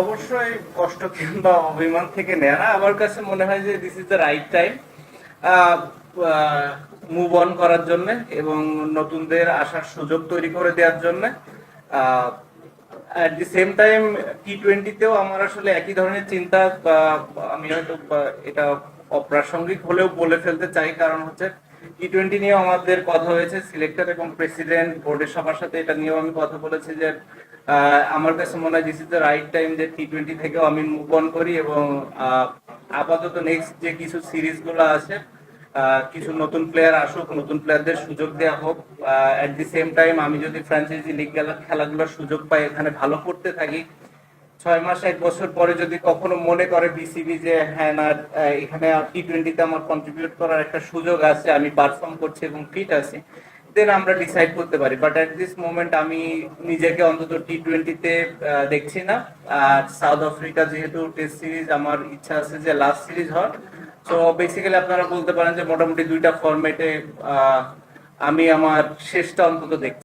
অবশ্যই কষ্ট কিংবা অভিমান থেকে নেয় না। আমার কাছে মনে হয় যে this is the right time move on করার জন্য এবং নতুনদের আসার সুযোগ তৈরি করে দেওয়ার জন্য। At the same time T টোয়েন্টিতেও আমার আসলে একই ধরনের চিন্তা আমি হয়তো এটা অপ্রাসঙ্গিক হলেও বলে ফেলতে চাই। কারণ হচ্ছে টি টোয়েন্টি নিয়েও আমাদের কথা হয়েছে। সিলেক্টর এবং প্রেসিডেন্ট বোর্ডের সবার সাথে এটা নিয়েও আমি কথা বলেছি যে আমার কাছে মনে হয় দিস রাইট টাইম যে টি টোয়েন্টি থেকেও আমি মুভ অন করি এবং আপাতত নেক্সট যে কিছু সিরিজগুলো আছে কিছু নতুন প্লেয়ার আসুক, নতুন প্লেয়ারদের সুযোগ দেওয়া হোক এট দি সেম টাইম আমি যদি ফ্র্যাঞ্চাইজি লিগ খেলাগুলোর সুযোগ পাই, এখানে ভালো করতে থাকি ছয় মাস, এক বছর পরে যদি কখনো মনে করে বিসিবি যে হ্যাঁ না এখানে টি টোয়েন্টিতে আমার কন্ট্রিবিউট করার একটা সুযোগ আছে, আমি পারফর্ম করছি এবং ফিট আছি দেন আমরা ডিসাইড করতে পারি। বাট এট দিস মোমেন্ট আমি নিজেকে অন্তত টি টোয়েন্টিতে দেখছি না। আর সাউথ আফ্রিকা যেহেতু টেস্ট সিরিজ আমার ইচ্ছা আছে যে লাস্ট সিরিজ হয় তো বেসিক্যালি আপনারা বলতে পারেন যে মোটামুটি দুইটা ফরম্যাটে আমি আমার শেষটা অন্তত দেখছি।